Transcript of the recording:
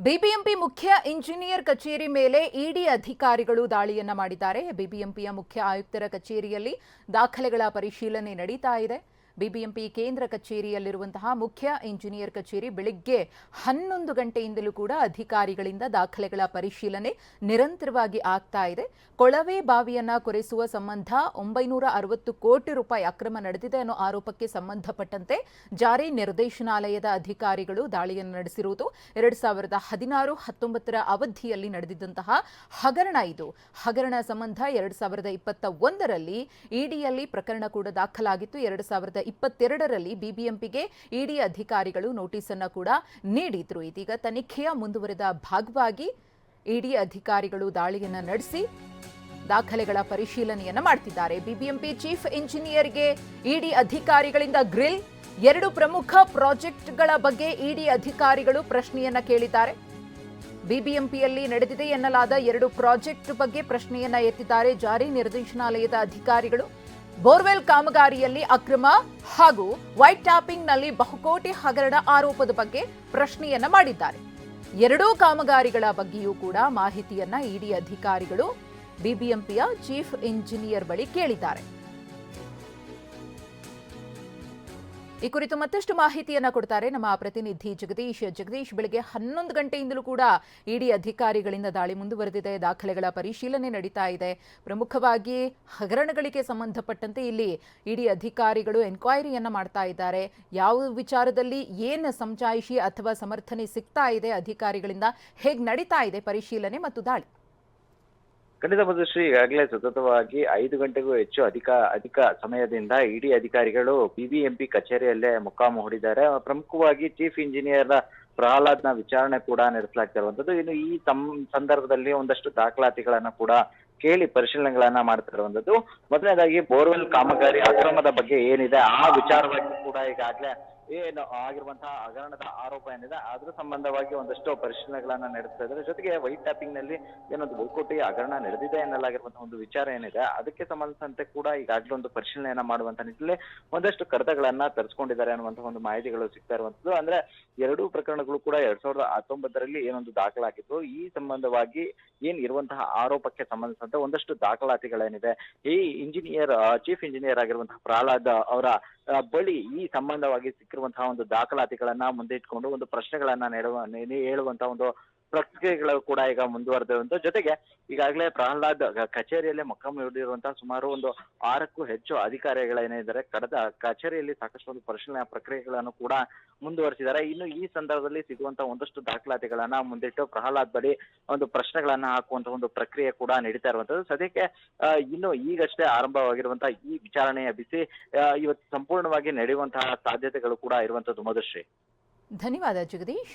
BBMP ಮುಖ್ಯ engineer ಕಚೇರಿ ಮೇಲೆ ಇಡಿ ಅಧಿಕಾರಿಗಳು ದಾಳಿಯನ್ನ ಮಾಡಿದ್ದಾರೆ. ಬಿಬಿಎಂಪಿಯ ಮುಖ್ಯ ಆಯುಕ್ತರ ಕಚೇರಿಯಲ್ಲಿ ದಾಖಲೆಗಳ ಪರಿಶೀಲನೆ ನಡೀತಾ ಇದೆ. ಬಿಬಿಎಂಪಿ ಕೇಂದ್ರ ಕಚೇರಿಯಲ್ಲಿರುವಂತಹ ಮುಖ್ಯ ಇಂಜಿನಿಯರ್ ಕಚೇರಿ ಬೆಳಿಗ್ಗೆ ಹನ್ನೊಂದು ಗಂಟೆಯಿಂದಲೂ ಕೂಡ ಅಧಿಕಾರಿಗಳಿಂದ ದಾಖಲೆಗಳ ಪರಿಶೀಲನೆ ನಿರಂತರವಾಗಿ ಆಗ್ತಾ ಇದೆ. ಕೊಳವೆ ಬಾವಿಯನ್ನ ಕೊರೆಸುವ ಸಂಬಂಧ ಒಂಬೈನೂರ ಅರವತ್ತು ಕೋಟಿ ರೂಪಾಯಿ ಅಕ್ರಮ ನಡೆದಿದೆ ಅನ್ನೋ ಆರೋಪಕ್ಕೆ ಸಂಬಂಧಪಟ್ಟಂತೆ ಜಾರಿ ನಿರ್ದೇಶನಾಲಯದ ಅಧಿಕಾರಿಗಳು ದಾಳಿಯನ್ನು ನಡೆಸಿರುವುದು. ಎರಡ್ ಸಾವಿರದ ಹದಿನಾರು ಹತ್ತೊಂಬತ್ತರ ಅವಧಿಯಲ್ಲಿ ನಡೆದಿದ್ದಂತಹ ಹಗರಣ ಇದು. ಹಗರಣ ಸಂಬಂಧ ಎರಡ್ ಸಾವಿರದ ಇಪ್ಪತ್ತ ಒಂದರಲ್ಲಿ ಇಡಿಯಲ್ಲಿ ಪ್ರಕರಣ ಕೂಡ ದಾಖಲಾಗಿತ್ತು. ಎರಡ್ ಸಾವಿರದ ಇಪ್ಪತ್ತೆರಡರಲ್ಲಿ ಬಿಬಿಎಂಪಿಗೆ ಇಡಿ ಅಧಿಕಾರಿಗಳು ನೋಟಿಸ್ ಅನ್ನು ಕೂಡ ನೀಡಿದ್ರು. ಇದೀಗ ತನಿಖೆಯ ಮುಂದುವರೆದ ಭಾಗವಾಗಿ ಇಡಿ ಅಧಿಕಾರಿಗಳು ದಾಳಿಯನ್ನು ನಡೆಸಿ ದಾಖಲೆಗಳ ಪರಿಶೀಲನೆಯನ್ನು ಮಾಡ್ತಿದ್ದಾರೆ. ಬಿಬಿಎಂಪಿ ಚೀಫ್ ಇಂಜಿನಿಯರ್ಗೆ ಇಡಿ ಅಧಿಕಾರಿಗಳಿಂದ ಗ್ರಿಲ್, ಎರಡು ಪ್ರಮುಖ ಪ್ರಾಜೆಕ್ಟ್ಗಳ ಬಗ್ಗೆ ಇಡಿ ಅಧಿಕಾರಿಗಳು ಪ್ರಶ್ನೆಯನ್ನ ಕೇಳಿದ್ದಾರೆ. ಬಿಬಿಎಂಪಿಯಲ್ಲಿ ನಡೆದಿದೆ ಎನ್ನಲಾದ ಎರಡು ಪ್ರಾಜೆಕ್ಟ್ ಬಗ್ಗೆ ಪ್ರಶ್ನೆಯನ್ನ ಎತ್ತಿದ್ದಾರೆ ಜಾರಿ ನಿರ್ದೇಶನಾಲಯದ ಅಧಿಕಾರಿಗಳು. ಬೋರ್ವೆಲ್ ಕಾಮಗಾರಿಯಲ್ಲಿ ಅಕ್ರಮ ಹಾಗೂ ವೈಟ್ ಟ್ಯಾಪಿಂಗ್ನಲ್ಲಿ ಬಹುಕೋಟಿ ಹಗರಣ ಆರೋಪದ ಬಗ್ಗೆ ಪ್ರಶ್ನೆಯನ್ನ ಮಾಡಿದ್ದಾರೆ. ಎರಡೂ ಕಾಮಗಾರಿಗಳ ಬಗ್ಗೆಯೂ ಕೂಡ ಮಾಹಿತಿಯನ್ನ ಇಡಿ ಅಧಿಕಾರಿಗಳು, ಬಿಬಿಎಂಪಿಯ ಚೀಫ್ ಇಂಜಿನಿಯರ್ ಬಳಿ ಕೇಳಿದ್ದಾರೆ. ಈ ಕುರಿತು ಮತ್ತಷ್ಟು ಮಾಹಿತಿಯನ್ನ ಕೊಡ್ತಾರೆ ನಮ್ಮ ಪ್ರತಿನಿಧಿ ಜಗದೀಶ್. ಜಗದೀಶ್, ಬೆಳಗ್ಗೆ ಹನ್ನೊಂದು ಗಂಟೆಯಿಂದಲೂ ಕೂಡ ಇಡಿ ಅಧಿಕಾರಿಗಳಿಂದ ದಾಳಿ ಮುಂದುವರೆದಿದೆ. ದಾಖಲೆಗಳ ಪರಿಶೀಲನೆ ನಡೀತಾ ಇದೆ. ಪ್ರಮುಖವಾಗಿ ಹಗರಣಗಳಿಗೆ ಸಂಬಂಧಪಟ್ಟಂತೆ ಇಲ್ಲಿ ಇಡಿ ಅಧಿಕಾರಿಗಳು ಎನ್ಕ್ವೈರಿಯನ್ನ ಮಾಡ್ತಾ ಇದ್ದಾರೆ. ಯಾವ ವಿಚಾರದಲ್ಲಿ ಏನು ಸಮಜಾಯಿಷಿ ಅಥವಾ ಸಮರ್ಥನೆ ಸಿಗ್ತಾ ಇದೆ ಅಧಿಕಾರಿಗಳಿಂದ? ಹೇಗೆ ನಡೀತಾ ಇದೆ ಪರಿಶೀಲನೆ ಮತ್ತು ದಾಳಿ? ಖಂಡಿತ ಮಧುಶ್ರೀ ಈಗಾಗಲೇ ಸತತವಾಗಿ ಐದು ಗಂಟೆಗೂ ಹೆಚ್ಚು ಅಧಿಕ ಅಧಿಕ ಸಮಯದಿಂದ ಇಡಿ ಅಧಿಕಾರಿಗಳು ಬಿಬಿಎಂಪಿ ಕಚೇರಿಯಲ್ಲೇ ಮುಕ್ಕಾಮು ಹೂಡಿದ್ದಾರೆ. ಪ್ರಮುಖವಾಗಿ ಚೀಫ್ ಇಂಜಿನಿಯರ್ ಪ್ರಹ್ಲಾದ್ನ ವಿಚಾರಣೆ ಕೂಡ ನಡೆಸಲಾಗ್ತಾ ಇರುವಂತದ್ದು ಇನ್ನು ಈ ಸಂದರ್ಭದಲ್ಲಿ ಒಂದಷ್ಟು ದಾಖಲಾತಿಗಳನ್ನ ಕೂಡ ಕೇಳಿ ಪರಿಶೀಲನೆಗಳನ್ನ ಮಾಡ್ತಾ ಇರುವಂತದ್ದು ಮೊದಲನೇದಾಗಿ ಬೋರ್ವೆಲ್ ಕಾಮಗಾರಿ ಅಕ್ರಮದ ಬಗ್ಗೆ ಏನಿದೆ, ಆ ವಿಚಾರವಾಗಿ ಕೂಡ ಈಗಾಗಲೇ ಏನು ಆಗಿರುವಂತಹ ಹಗರಣದ ಆರೋಪ ಏನಿದೆ ಅದ್ರ ಸಂಬಂಧವಾಗಿ ಒಂದಷ್ಟು ಪರಿಶೀಲನೆಗಳನ್ನ ನಡೆಸ್ತಾ ಇದ್ದಾರೆ. ಜೊತೆಗೆ ವೈಟ್ ಟ್ಯಾಪಿಂಗ್ನಲ್ಲಿ ಏನೊಂದು ಬಹುಕೋಟಿ ಹಗರಣ ನಡೆದಿದೆ ಎನ್ನಲಾಗಿರುವಂತಹ ಒಂದು ವಿಚಾರ ಏನಿದೆ, ಅದಕ್ಕೆ ಸಂಬಂಧಿಸಿದಂತೆ ಕೂಡ ಈಗಾಗಲೇ ಒಂದು ಪರಿಶೀಲನೆಯನ್ನ ಮಾಡುವಂತ ನಿಟ್ಟಿನಲ್ಲಿ ಒಂದಷ್ಟು ಕಡತಗಳನ್ನ ತರಿಸ್ಕೊಂಡಿದ್ದಾರೆ ಅನ್ನುವಂತಹ ಒಂದು ಮಾಹಿತಿಗಳು ಸಿಗ್ತಾ ಇರುವಂತದ್ದು. ಅಂದ್ರೆ ಎರಡೂ ಪ್ರಕರಣಗಳು ಕೂಡ ಎರಡ್ ಸಾವಿರದ ಹತ್ತೊಂಬತ್ತರಲ್ಲಿ ಏನೊಂದು ದಾಖಲಾಗಿತ್ತು ಈ ಸಂಬಂಧವಾಗಿ ಏನ್ ಇರುವಂತಹ ಆರೋಪಕ್ಕೆ ಸಂಬಂಧಿಸಿದಂತೆ ಒಂದಷ್ಟು ದಾಖಲಾತಿಗಳೇನಿದೆ. ಈ ಇಂಜಿನಿಯರ್ ಚೀಫ್ ಇಂಜಿನಿಯರ್ ಆಗಿರುವಂತಹ ಪ್ರಹ್ಲಾದ್ ಅವರ ಬಳಿ ಈ ಸಂಬಂಧವಾಗಿ ಸಿಕ್ಕಿರುವಂತಹ ಒಂದು ದಾಖಲಾತಿಗಳನ್ನ ಮುಂದೆ ಇಟ್ಕೊಂಡು ಒಂದು ಪ್ರಶ್ನೆಗಳನ್ನ ನೆಡುವ ಹೇಳುವಂತಹ ಒಂದು ಪ್ರಕ್ರಿಯೆಗಳು ಕೂಡ ಈಗ ಮುಂದುವರೆದಿರುವಂತ ಜೊತೆಗೆ ಈಗಾಗಲೇ ಪ್ರಹ್ಲಾದ್ ಕಚೇರಿಯಲ್ಲಿ ಮೊಕ್ಕಂ ಹೂಡಿರುವಂತಹ ಸುಮಾರು ಒಂದು ಆರಕ್ಕೂ ಹೆಚ್ಚು ಅಧಿಕಾರಿಗಳೇನಿದ್ದಾರೆ, ಕಡದ ಕಚೇರಿಯಲ್ಲಿ ಸಾಕಷ್ಟು ಒಂದು ಪರಿಶೀಲನಾ ಪ್ರಕ್ರಿಯೆಗಳನ್ನು ಕೂಡ ಮುಂದುವರಿಸಿದ್ದಾರೆ. ಇನ್ನು ಈ ಸಂದರ್ಭದಲ್ಲಿ ಸಿಗುವಂತಹ ಒಂದಷ್ಟು ದಾಖಲಾತಿಗಳನ್ನ ಮುಂದಿಟ್ಟು ಪ್ರಹ್ಲಾದ್ ಬಳಿ ಒಂದು ಪ್ರಶ್ನೆಗಳನ್ನ ಹಾಕುವಂತ ಒಂದು ಪ್ರಕ್ರಿಯೆ ಕೂಡ ನಡೀತಾ ಇರುವಂತದ್ದು. ಸದ್ಯಕ್ಕೆ ಇನ್ನು ಈಗಷ್ಟೇ ಆರಂಭವಾಗಿರುವಂತಹ ಈ ವಿಚಾರಣೆಯ ಬಿಸಿ ಇವತ್ತು ಸಂಪೂರ್ಣವಾಗಿ ನಡೆಯುವಂತಹ ಸಾಧ್ಯತೆಗಳು ಕೂಡ ಇರುವಂತದ್ದು. ಮಧುಶ್ರೀ. ಧನ್ಯವಾದ ಜಗದೀಶ್.